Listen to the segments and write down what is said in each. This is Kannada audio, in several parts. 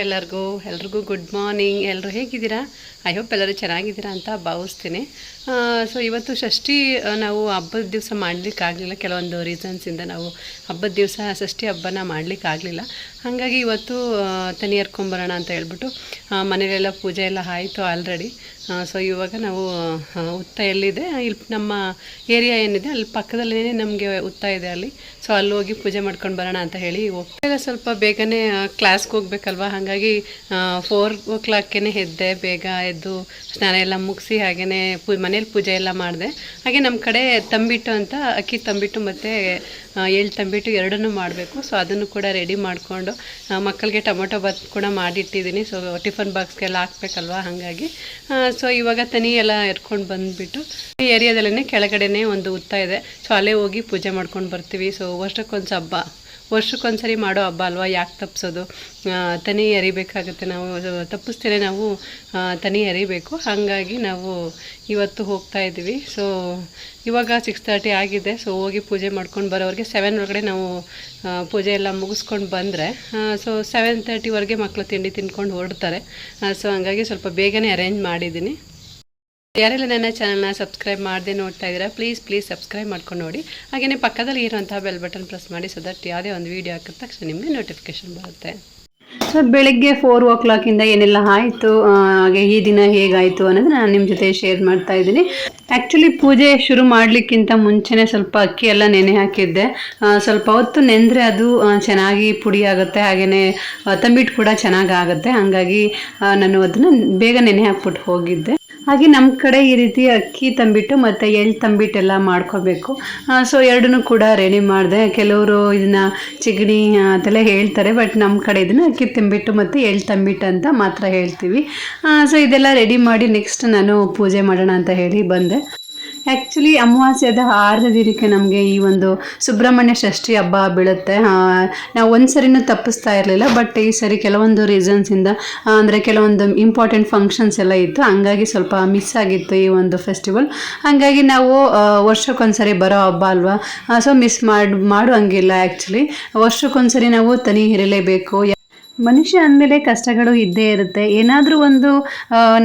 ಎಲ್ಲರಿಗೂ ಎಲ್ರಿಗೂ ಗುಡ್ ಮಾರ್ನಿಂಗ್ ಎಲ್ಲರೂ ಹೇಗಿದ್ದೀರಾ? ಐ ಹೋಪ್ ಎಲ್ಲರೂ ಚೆನ್ನಾಗಿದ್ದೀರಾ ಅಂತ ಭಾವಿಸ್ತೀನಿ. ಸೊ ಇವತ್ತು ಷಷ್ಠಿ ನಾವು ಹಬ್ಬದ ದಿವಸ ಮಾಡಲಿಕ್ಕಾಗಲಿಲ್ಲ. ಕೆಲವೊಂದು ರೀಸನ್ಸಿಂದ ನಾವು ಹಬ್ಬದ ದಿವಸ ಷಷ್ಠಿ ಹಬ್ಬನ ಮಾಡಲಿಕ್ಕಾಗಲಿಲ್ಲ. ಹಾಗಾಗಿ ಇವತ್ತು ತನಿ ಹರ್ಕೊಂಬರೋಣ ಅಂತ ಹೇಳ್ಬಿಟ್ಟು ಆ, ಮನೇಲೆಲ್ಲ ಪೂಜೆ ಎಲ್ಲ ಆಯಿತು ಆಲ್ರೆಡಿ ಸೊ ಇವಾಗ ನಾವು ಉತ್ತ ಎಲ್ಲಿದೆ? ಇಲ್ಲಿ ನಮ್ಮ ಏರಿಯಾ ಏನಿದೆ? ಅಲ್ಲಿ ಪಕ್ಕದಲ್ಲೇ ನಮಗೆ ಉತ್ತ ಇದೆ ಅಲ್ಲಿ. ಸೊ ಅಲ್ಲಿ ಹೋಗಿ ಪೂಜೆ ಮಾಡ್ಕೊಂಡು ಬರೋಣ ಅಂತ ಹೇಳಿ ಹೋಗ್ತಾ ಸ್ವಲ್ಪ ಬೇಗನೆ ಕ್ಲಾಸ್ಗೆ ಹೋಗ್ಬೇಕಲ್ವ? ಹಾಗಾಗಿ ಫೋರ್ ಓ ಕ್ಲಾಕ್ಕೇ ಎದ್ದೆ, ಬೇಗ ಎದ್ದು ಸ್ನಾನ ಎಲ್ಲ ಮುಗಿಸಿ ಹಾಗೆಯೇ ಪೂ, ಮನೇಲಿ ಪೂಜೆ ಎಲ್ಲ ಮಾಡಿದೆ. ಹಾಗೆ ನಮ್ಮ ಕಡೆ ತಂಬಿಟ್ಟು ಅಂತ, ಅಕ್ಕಿ ತಂಬಿಟ್ಟು ಮತ್ತು ಎಳ್ಳು ತಂಬಿಟ್ಟು ಎರಡನ್ನೂ ಮಾಡಬೇಕು. ಸೊ ಅದನ್ನು ಕೂಡ ರೆಡಿ ಮಾಡಿಕೊಂಡು ಮಕ್ಕಳಿಗೆ ಟೊಮೊಟೊ ಬಾತ್ ಕೂಡ ಮಾಡಿಟ್ಟಿದ್ದೀನಿ. ಸೊ ಟಿಫನ್ ಬಾಕ್ಸ್ಗೆಲ್ಲ ಹಾಕ್ಬೇಕಲ್ವಾ? ಹಾಗಾಗಿ ಸೊ ಇವಾಗ ತನಿ ಎಲ್ಲ ಎರ್ಕೊಂಡು ಬಂದುಬಿಟ್ಟು, ಈ ಏರಿಯಾದಲ್ಲೇ ಕೆಳಗಡೆನೇ ಒಂದು ಉತ್ತ ಇದೆ. ಸೊ ಅಲ್ಲೇ ಹೋಗಿ ಪೂಜೆ ಮಾಡ್ಕೊಂಡು ಬರ್ತೀವಿ. ಸೊ ವರ್ಷಕ್ಕೊಂದು ಹಬ್ಬ ವರ್ಷಕ್ಕೊಂದ್ಸರಿ ಮಾಡೋ ಹಬ್ಬ ಅಲ್ವಾ? ಯಾಕೆ ತಪ್ಪಿಸೋದು ತನಿ ಎರಿಬೇಕಾಗುತ್ತೆ ನಾವು ತಪ್ಪಿಸ್ತೇನೆ ನಾವು ತನಿ ಎರಿಬೇಕು. ಹಾಗಾಗಿ ನಾವು ಇವತ್ತು ಹೋಗ್ತಾ ಇದ್ದೀವಿ. ಸೊ ಇವಾಗ ಸಿಕ್ಸ್ ತರ್ಟಿ ಆಗಿದೆ. ಸೊ ಹೋಗಿ ಪೂಜೆ ಮಾಡ್ಕೊಂಡು ಬರೋರಿಗೆ ಸೆವೆನ್ ಒಳಗಡೆ ನಾವು ಪೂಜೆ ಎಲ್ಲ ಮುಗಿಸ್ಕೊಂಡು ಬಂದರೆ ಸೊ ಸೆವೆನ್ ತರ್ಟಿವರೆಗೆ ಮಕ್ಕಳು ತಿಂಡಿ ತಿನ್ಕೊಂಡು ಹೊರಡ್ತಾರೆ. ಸೊ ಹಂಗಾಗಿ ಸ್ವಲ್ಪ ಬೇಗನೆ ಅರೇಂಜ್ ಮಾಡಿದ್ದೀನಿ. ಯಾರೆಲ್ಲ ನನ್ನ ಚಾನಲ್ನ ಸಬ್ಸ್ಕ್ರೈಬ್ ಮಾಡದೆ ನೋಡ್ತಾ ಇದ್ದೀರಾ ಪ್ಲೀಸ್ ಪ್ಲೀಸ್ ಸಬ್ಸ್ಕ್ರೈಬ್ ಮಾಡ್ಕೊಂಡು ನೋಡಿ. ಹಾಗೆಯೇ ಪಕ್ಕದಲ್ಲಿ ಇರುವಂತಹ ಬೆಲ್ ಬಟನ್ ಪ್ರೆಸ್ ಮಾಡಿ ಸೊ ದಟ್ ಯಾವುದೇ ಒಂದು ವೀಡಿಯೋ ಹಾಕಿದ ತಕ್ಷಣ ನಿಮಗೆ ನೋಟಿಫಿಕೇಶನ್ ಬರುತ್ತೆ. ಸೊ ಬೆಳಗ್ಗೆ ಫೋರ್ ಓ ಕ್ಲಾಕಿಂದ ಏನೆಲ್ಲ ಆಯಿತು ಹಾಗೆ ಈ ದಿನ ಹೇಗಾಯಿತು ಅನ್ನೋದು ನಾನು ನಿಮ್ಮ ಜೊತೆ ಶೇರ್ ಮಾಡ್ತಾ ಇದ್ದೀನಿ. ಆ್ಯಕ್ಚುಲಿ ಪೂಜೆ ಶುರು ಮಾಡಲಿಕ್ಕಿಂತ ಮುಂಚೆನೇ ಸ್ವಲ್ಪ ಅಕ್ಕಿ ಎಲ್ಲ ನೆನೆ ಹಾಕಿದ್ದೆ. ಸ್ವಲ್ಪ ಹೊತ್ತು ನೆಂದರೆ ಅದು ಚೆನ್ನಾಗಿ ಪುಡಿ ಆಗುತ್ತೆ ಹಾಗೆಯೇ ತಂಬಿಟ್ಟು ಕೂಡ ಚೆನ್ನಾಗಿ ಆಗುತ್ತೆ ಹಾಗಾಗಿ ನಾನು ಅದನ್ನು ಬೇಗ ನೆನೆ ಹಾಕ್ಬಿಟ್ಟು ಹೋಗಿದ್ದೆ. ಹಾಗೆ ನಮ್ಮ ಕಡೆ ಈ ರೀತಿ ಅಕ್ಕಿ ತಂಬಿಟ್ಟು ಮತ್ತು ಎಳ್ಳು ತಂಬಿಟ್ಟೆಲ್ಲ ಮಾಡ್ಕೋಬೇಕು. ಸೊ ಎರಡನ್ನೂ ಕೂಡ ರೆಡಿ ಮಾಡಿದೆ. ಕೆಲವರು ಇದನ್ನು ಚಿಗಣಿ ಅಂತೆಲ್ಲ ಹೇಳ್ತಾರೆ ಬಟ್ ನಮ್ಮ ಕಡೆ ಇದನ್ನು ಅಕ್ಕಿ ತಂಬಿಟ್ಟು ಮತ್ತು ಎಳ್ಳು ತಂಬಿಟ್ಟು ಅಂತ ಮಾತ್ರ ಹೇಳ್ತೀವಿ. ಸೊ ಇದೆಲ್ಲ ರೆಡಿ ಮಾಡಿ ನೆಕ್ಸ್ಟ್ ನಾನು ಪೂಜೆ ಮಾಡೋಣ ಅಂತ ಹೇಳಿ ಬಂದೆ. ಆ್ಯಕ್ಚುಲಿ ಅಮಾವಾಸ್ಯದ ಆರನೇ ದಿನಕ್ಕೆ ನಮಗೆ ಈ ಒಂದು ಸುಬ್ರಹ್ಮಣ್ಯ ಷಷ್ಠಿ ಹಬ್ಬ ಬೀಳುತ್ತೆ. ನಾವು ಒಂದು ಸರಿನೂ ತಪ್ಪಿಸ್ತಾ ಇರಲಿಲ್ಲ ಬಟ್ ಈ ಸರಿ ಕೆಲವೊಂದು ರೀಸನ್ಸಿಂದ ಅಂದರೆ ಕೆಲವೊಂದು ಇಂಪಾರ್ಟೆಂಟ್ ಫಂಕ್ಷನ್ಸ್ ಎಲ್ಲ ಇತ್ತು. ಹಂಗಾಗಿ ಸ್ವಲ್ಪ ಮಿಸ್ ಆಗಿತ್ತು ಈ ಒಂದು ಫೆಸ್ಟಿವಲ್ ಹಾಗಾಗಿ ನಾವು ವರ್ಷಕ್ಕೊಂದ್ಸರಿ ಬರೋ ಹಬ್ಬ ಅಲ್ವಾ? ಸೊ ಮಿಸ್ ಮಾಡಿ, ಮಾಡುವಂಗಿಲ್ಲ ಆ್ಯಕ್ಚುಲಿ ವರ್ಷಕ್ಕೊಂದ್ಸರಿ ನಾವು ತನಿ ಇರಲೇಬೇಕು ಮನುಷ್ಯ ಅಂದಮೇಲೆ ಕಷ್ಟಗಳು ಇದ್ದೇ ಇರುತ್ತೆ. ಏನಾದರೂ ಒಂದು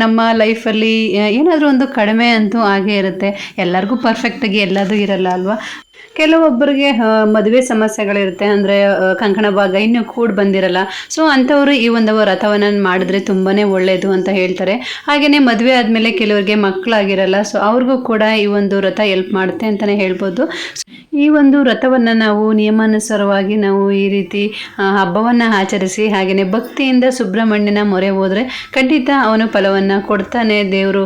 ನಮ್ಮ ಲೈಫಲ್ಲಿ ಏನಾದರೂ ಒಂದು ಕಡಿಮೆ ಅಂತೂ ಆಗೇ ಇರುತ್ತೆ. ಎಲ್ಲರಿಗೂ ಪರ್ಫೆಕ್ಟಾಗಿ ಎಲ್ಲದೂ ಇರಲ್ಲ ಅಲ್ವಾ? ಕೆಲವೊಬ್ಬರಿಗೆ ಮದುವೆ ಸಮಸ್ಯೆಗಳಿರುತ್ತೆ. ಅಂದರೆ ಕಂಕಣ ಭಾಗ ಇನ್ನೂ ಕೂಡ ಬಂದಿರಲ್ಲ. ಸೊ ಅಂಥವರು ಈ ಒಂದು ರಥವನ್ನು ಮಾಡಿದ್ರೆ ತುಂಬಾ ಒಳ್ಳೆಯದು ಅಂತ ಹೇಳ್ತಾರೆ. ಹಾಗೆಯೇ ಮದುವೆ ಆದಮೇಲೆ ಕೆಲವರಿಗೆ ಮಕ್ಕಳಾಗಿರಲ್ಲ ಸೊ ಅವ್ರಿಗೂ ಕೂಡ ಈ ಒಂದು ರಥ ಎಲ್ಪ್ ಮಾಡುತ್ತೆ ಅಂತಲೇ ಹೇಳ್ಬೋದು. ಈ ಒಂದು ರಥವನ್ನು ನಾವು ನಿಯಮಾನುಸಾರವಾಗಿ ನಾವು ಈ ರೀತಿ ಹಬ್ಬವನ್ನು ಆಚರಿಸಿ ಹಾಗೆಯೇ ಭಕ್ತಿಯಿಂದ ಸುಬ್ರಹ್ಮಣ್ಯನ ಮೊರೆ ಹೋದರೆ ಖಂಡಿತ ಅವನು ಫಲವನ್ನು ಕೊಡ್ತಾನೆ. ದೇವರು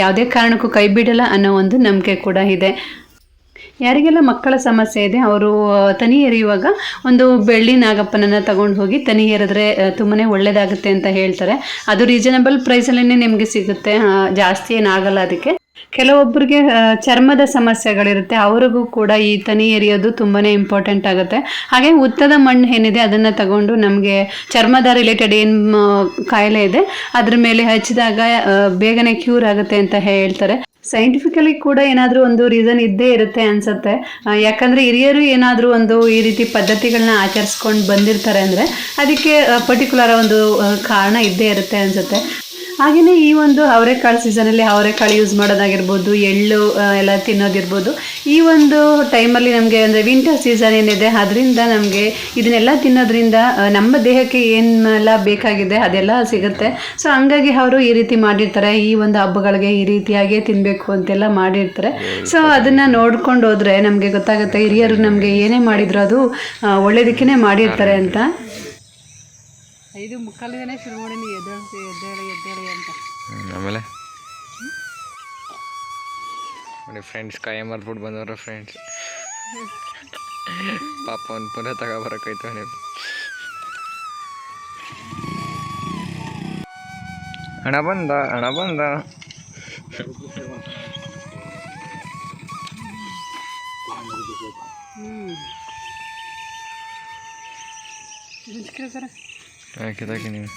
ಯಾವುದೇ ಕಾರಣಕ್ಕೂ ಕೈ ಬಿಡಲ್ಲ ಅನ್ನೋ ಒಂದು ನಂಬಿಕೆ ಕೂಡ ಇದೆ. ಯಾರಿಗೆಲ್ಲ ಮಕ್ಕಳ ಸಮಸ್ಯೆ ಇದೆ, ಅವರು ತನಿ ಎರೆಯುವಾಗ ಒಂದು ಬೆಳ್ಳಿ ನಾಗಪ್ಪನನ್ನು ತಗೊಂಡು ಹೋಗಿ ತನಿ ಎರೆದ್ರೆ ತುಂಬಾ ಒಳ್ಳೆಯದಾಗುತ್ತೆ ಅಂತ ಹೇಳ್ತಾರೆ. ಅದು ರೀಸನಬಲ್ ಪ್ರೈಸಲ್ಲೇ ನಿಮಗೆ ಸಿಗುತ್ತೆ. ಜಾಸ್ತಿ ಏನಾಗಲ್ಲ ಅದಕ್ಕೆ. ಕೆಲವೊಬ್ಬರಿಗೆ ಚರ್ಮದ ಸಮಸ್ಯೆಗಳಿರುತ್ತೆ. ಅವ್ರಿಗೂ ಕೂಡ ಈ ತನಿ ಎರಿಯೋದು ತುಂಬಾ ಇಂಪಾರ್ಟೆಂಟ್ ಆಗುತ್ತೆ. ಹಾಗೆ ಉತ್ತದ ಮಣ್ಣು ಏನಿದೆ ಅದನ್ನು ತಗೊಂಡು ನಮಗೆ ಚರ್ಮದ ರಿಲೇಟೆಡ್ ಏನು ಕಾಯಿಲೆ ಇದೆ, ಅದ್ರ ಮೇಲೆ ಹಚ್ಚಿದಾಗ ಬೇಗನೆ ಕ್ಯೂರ್ ಆಗುತ್ತೆ ಅಂತ ಹೇಳ್ತಾರೆ. ಸೈಂಟಿಫಿಕಲಿ ಕೂಡ ಏನಾದರೂ ಒಂದು ರೀಸನ್ ಇದ್ದೇ ಇರುತ್ತೆ ಅನ್ಸುತ್ತೆ. ಯಾಕಂದ್ರೆ ಹಿರಿಯರು ಏನಾದರೂ ಒಂದು ಈ ರೀತಿ ಪದ್ಧತಿಗಳನ್ನ ಆಚರಿಸ್ಕೊಂಡು ಬಂದಿರ್ತಾರೆ ಅಂದರೆ, ಅದಕ್ಕೆ ಪರ್ಟಿಕ್ಯುಲರ್ ಒಂದು ಕಾರಣ ಇದ್ದೇ ಇರುತ್ತೆ ಅನ್ಸುತ್ತೆ. ಹಾಗೆಯೇ ಈ ಒಂದು ಅವರೆಕಾಳು ಸೀಸನಲ್ಲಿ ಅವರೆಕಾಳು ಯೂಸ್ ಮಾಡೋದಾಗಿರ್ಬೋದು, ಎಳ್ಳು ಎಲ್ಲ ತಿನ್ನೋದಿರ್ಬೋದು. ಈ ಒಂದು ಟೈಮಲ್ಲಿ ನಮಗೆ ಅಂದರೆ ವಿಂಟರ್ ಸೀಸನ್ ಏನಿದೆ, ಅದರಿಂದ ನಮಗೆ ಇದನ್ನೆಲ್ಲ ತಿನ್ನೋದ್ರಿಂದ ನಮ್ಮ ದೇಹಕ್ಕೆ ಏನೆಲ್ಲ ಬೇಕಾಗಿದೆ ಅದೆಲ್ಲ ಸಿಗುತ್ತೆ. ಸೊ ಹಂಗಾಗಿ ಅವರು ಈ ರೀತಿ ಮಾಡಿರ್ತಾರೆ. ಈ ಒಂದು ಹಬ್ಬಗಳಿಗೆ ಈ ರೀತಿಯಾಗಿ ತಿನ್ನಬೇಕು ಅಂತೆಲ್ಲ ಮಾಡಿರ್ತಾರೆ. ಸೊ ಅದನ್ನು ನೋಡ್ಕೊಂಡು ಹೋದರೆ ನಮಗೆ ಗೊತ್ತಾಗುತ್ತೆ, ಹಿರಿಯರು ನಮಗೆ ಏನೇ ಮಾಡಿದ್ರು ಅದು ಒಳ್ಳೆಯದಕ್ಕೇ ಮಾಡಿರ್ತಾರೆ ಅಂತ. ಐದು ಮುಕ್ಕಾಲಿಂದನೇ ಶುರು ಮಾಡಿ ಎದ್ದೇಳಿ ಎದ್ದೇಳಿ ಎದ್ದೇಳಿ ಅಂತ ಹ್ಮ್, ಆಮೇಲೆ ನೋಡಿ ಫ್ರೆಂಡ್ಸ್ ಕಾಯ ಮರ್ಬಿಟ್ಟು ಬಂದವ್ರ ಫ್ರೆಂಡ್ಸ್ ಪಾಪ ಒಂದು ಪುನಃ ತಗೊಬರಕೈತೆ ನೀವು ಹಣ ಬಂದ ಹಣ ಬಂದ ಹ್ಞೂ ಹಾಕಿದಾಕಿ ನೀವು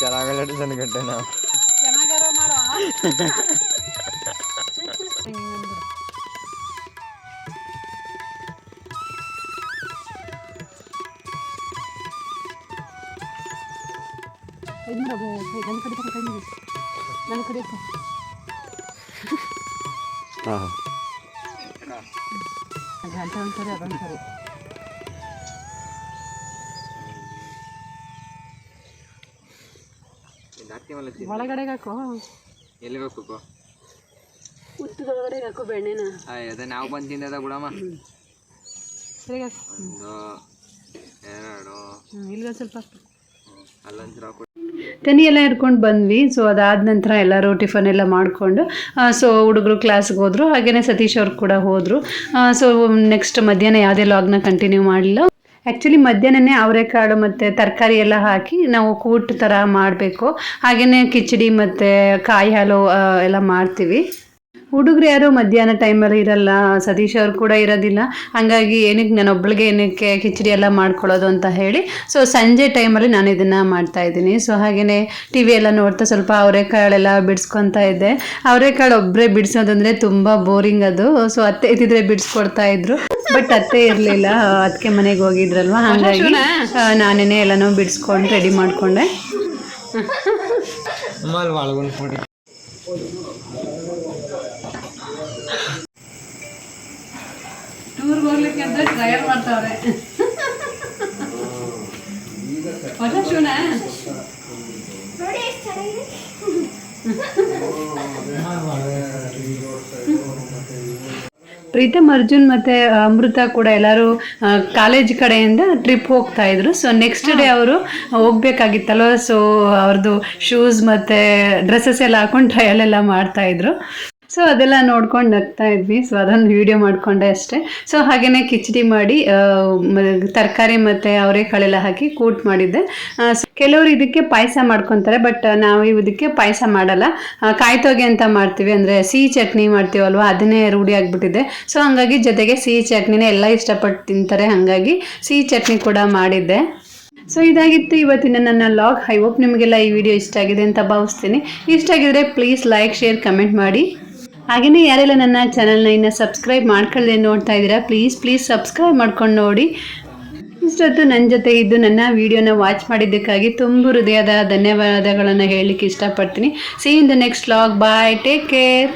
ಚೆನ್ನಾಗಲ್ಲ ಕಟ್ಟೆ ನಾವು ಚೆನ್ನಾಗಾರ ಮಾಡೋ ಕೈ ಕೈ ಕೈ ನನ್ನ ಕಡೆ ಹಾಂ. ಗಂಟೆ ಒಂದ್ಸರಿ ಅದೊಂದ್ಸರಿ. ಒಳಗಡೆಗೆ ಹಾಕೋ. ಎಲ್ಲಿ ಬೇಕು ಹುಟ್ಟದೊಳಗಡೆಗೆ ಹಾಕೋ ಬೆಣ್ಣೆನ. ಅದೇ ನಾವು ಬಂದು ತಿಂದದ ಬಿಡಮ್ಮ ಸರಿ ಎರಡು. ಹ್ಞೂ ಇಲ್ಲಿಗೆ ಸ್ವಲ್ಪ ಹಾಕು. ಅಲ್ಲೊಂಚೂರು ಹಾಕ್ಬಿಟ್ಟು ತೆನಿ ಎಲ್ಲ ಹಿಡ್ಕೊಂಡು ಬಂದ್ವಿ. ಸೊ ಅದಾದ ನಂತರ ಎಲ್ಲರೂ ಟಿಫನ್ ಎಲ್ಲ ಮಾಡಿಕೊಂಡು ಸೊ ಹುಡುಗರು ಕ್ಲಾಸ್ಗೆ ಹೋದರು. ಹಾಗೆಯೇ ಸತೀಶ್ ಅವ್ರು ಕೂಡ ಹೋದರು. ಸೊ ನೆಕ್ಸ್ಟ್ ಮಧ್ಯಾಹ್ನ ಯಾವುದೇ ಲಾಗ್ನ ಕಂಟಿನ್ಯೂ ಮಾಡಲಿಲ್ಲ. ಆ್ಯಕ್ಚುಲಿ ಮಧ್ಯಾಹ್ನನೇ ಅವರೆಕಾಳು ಮತ್ತು ತರಕಾರಿ ಎಲ್ಲ ಹಾಕಿ ನಾವು ಕೂಟ್ ಥರ ಮಾಡಬೇಕು. ಹಾಗೆಯೇ ಕಿಚಡಿ ಮತ್ತು ಕಾಯಿ ಹಾಲು ಎಲ್ಲ ಮಾಡ್ತೀವಿ. ಹುಡುಗರು ಯಾರು ಮಧ್ಯಾಹ್ನ ಟೈಮಲ್ಲಿ ಇರಲ್ಲ ಸತೀಶ್ ಅವ್ರು ಕೂಡ ಇರೋದಿಲ್ಲ. ಹಾಗಾಗಿ ಏನಕ್ಕೆ ನಾನು ಒಬ್ಳಿಗೆ ಏನಕ್ಕೆ ಕಿಚಡಿ ಎಲ್ಲ ಮಾಡ್ಕೊಳ್ಳೋದು ಅಂತ ಹೇಳಿ ಸೊ ಸಂಜೆ ಟೈಮಲ್ಲಿ ನಾನು ಇದನ್ನು ಮಾಡ್ತಾ ಇದ್ದೀನಿ. ಸೊ ಹಾಗೆಯೇ ಟಿ ವಿ ಎಲ್ಲ ನೋಡ್ತಾ ಸ್ವಲ್ಪ ಅವರೆಕಾಳೆಲ್ಲ ಬಿಡಿಸ್ಕೊತಾ ಇದ್ದೆ. ಅವರೆಕಾಳು ಒಬ್ಬರೇ ಬಿಡಿಸೋದಂದ್ರೆ ತುಂಬ ಬೋರಿಂಗ್ ಅದು. ಸೊ ಅತ್ತೆ ಇದ್ದಿದ್ರೆ ಬಿಡಿಸ್ಕೊಡ್ತಾ ಇದ್ರು. ಬಟ್ ಅತ್ತೆ ಇರಲಿಲ್ಲ ಅದಕ್ಕೆ ಮನೆಗೆ ಹೋಗಿದ್ರಲ್ವ? ಹಾಗಾಗಿ ನಾನೇನೆ ಎಲ್ಲನೂ ಬಿಡಿಸ್ಕೊಂಡು ರೆಡಿ ಮಾಡಿಕೊಂಡೆ ಅಲ್ಲಿ ಒಳಗೊಂದು ಕೊಡಿ ಟೂರ್ಗೆ ಹೋಗ್ಲಿಕ್ಕೆ ಅಂತ ಟ್ರಯಲ್ ಮಾಡ್ತಾವ್ರೆ. ಹೊಸ ಶೂನ? ಪ್ರೀತಮ್ ಅರ್ಜುನ್ ಮತ್ತೆ ಅಮೃತ ಕೂಡ ಎಲ್ಲರೂ ಕಾಲೇಜ್ ಕಡೆಯಿಂದ ಟ್ರಿಪ್ ಹೋಗ್ತಾ ಇದ್ರು. ಸೊ ನೆಕ್ಸ್ಟ್ ಡೇ ಅವರು ಹೋಗ್ಬೇಕಾಗಿತ್ತಲ್ವ? ಸೊ ಅವ್ರದ್ದು ಶೂಸ್ ಮತ್ತೆ ಡ್ರೆಸ್ಸಸ್ ಎಲ್ಲ ಹಾಕೊಂಡು ಟ್ರಯಲ್ ಎಲ್ಲ ಮಾಡ್ತಾ ಇದ್ರು. ಸೊ ಅದೆಲ್ಲ ನೋಡ್ಕೊಂಡು ನಗ್ತಾ ಇದ್ವಿ. ಸೊ ಅದೊಂದು ವಿಡಿಯೋ ಮಾಡಿಕೊಂಡೆ ಅಷ್ಟೇ. ಸೊ ಹಾಗೆಯೇ ಕಿಚಡಿ ಮಾಡಿ ತರಕಾರಿ ಮತ್ತು ಅವರೆಕಾಳೆಲ್ಲ ಹಾಕಿ ಕೂಟ್ ಮಾಡಿದ್ದೆ. ಕೆಲವರು ಇದಕ್ಕೆ ಪಾಯಸ ಮಾಡ್ಕೊತಾರೆ ಬಟ್ ನಾವು ಇದಕ್ಕೆ ಪಾಯಸ ಮಾಡಲ್ಲ. ಕಾಯ್ತೋಗೆ ಅಂತ ಮಾಡ್ತೀವಿ, ಅಂದರೆ ಸಿಹಿ ಚಟ್ನಿ ಮಾಡ್ತೀವಲ್ವ, ಅದನ್ನೇ ರೂಢಿ ಆಗಿಬಿಟ್ಟಿದೆ. ಸೊ ಹಂಗಾಗಿ ಜೊತೆಗೆ ಸಿಹಿ ಚಟ್ನಿನೇ ಎಲ್ಲ ಇಷ್ಟಪಟ್ಟು ತಿಂತಾರೆ, ಹಾಗಾಗಿ ಸಿಹಿ ಚಟ್ನಿ ಕೂಡ ಮಾಡಿದ್ದೆ. ಸೊ ಇದಾಗಿತ್ತು ಇವತ್ತಿನ ನನ್ನ ಲಾಗ್ ಐ ಹೋಪ್ ನಿಮಗೆಲ್ಲ ಈ ವಿಡಿಯೋ ಇಷ್ಟ ಆಗಿದೆ ಅಂತ ಭಾವಿಸ್ತೀನಿ. ಇಷ್ಟ ಆಗಿದ್ರೆ ಪ್ಲೀಸ್ ಲೈಕ್ ಶೇರ್ ಕಮೆಂಟ್ ಮಾಡಿ. ಹಾಗೆಯೇ ಯಾರೆಲ್ಲ ನನ್ನ ಚಾನಲ್ನ ಇನ್ನು ಸಬ್ಸ್ಕ್ರೈಬ್ ಮಾಡ್ಕೊಳ್ಳದೆ ನೋಡ್ತಾ ಇದ್ದೀರಾ ಪ್ಲೀಸ್ ಪ್ಲೀಸ್ ಸಬ್ಸ್ಕ್ರೈಬ್ ಮಾಡ್ಕೊಂಡು ನೋಡಿ. ಇಷ್ಟೊತ್ತು ನನ್ನ ಜೊತೆ ಇದ್ದು ನನ್ನ ವಿಡಿಯೋನ ವಾಚ್ ಮಾಡಿದ್ದಕ್ಕಾಗಿ ತುಂಬ ಹೃದಯದ ಧನ್ಯವಾದಗಳನ್ನು ಹೇಳಲಿಕ್ಕೆ ಇಷ್ಟಪಡ್ತೀನಿ. See in the next vlog bye take care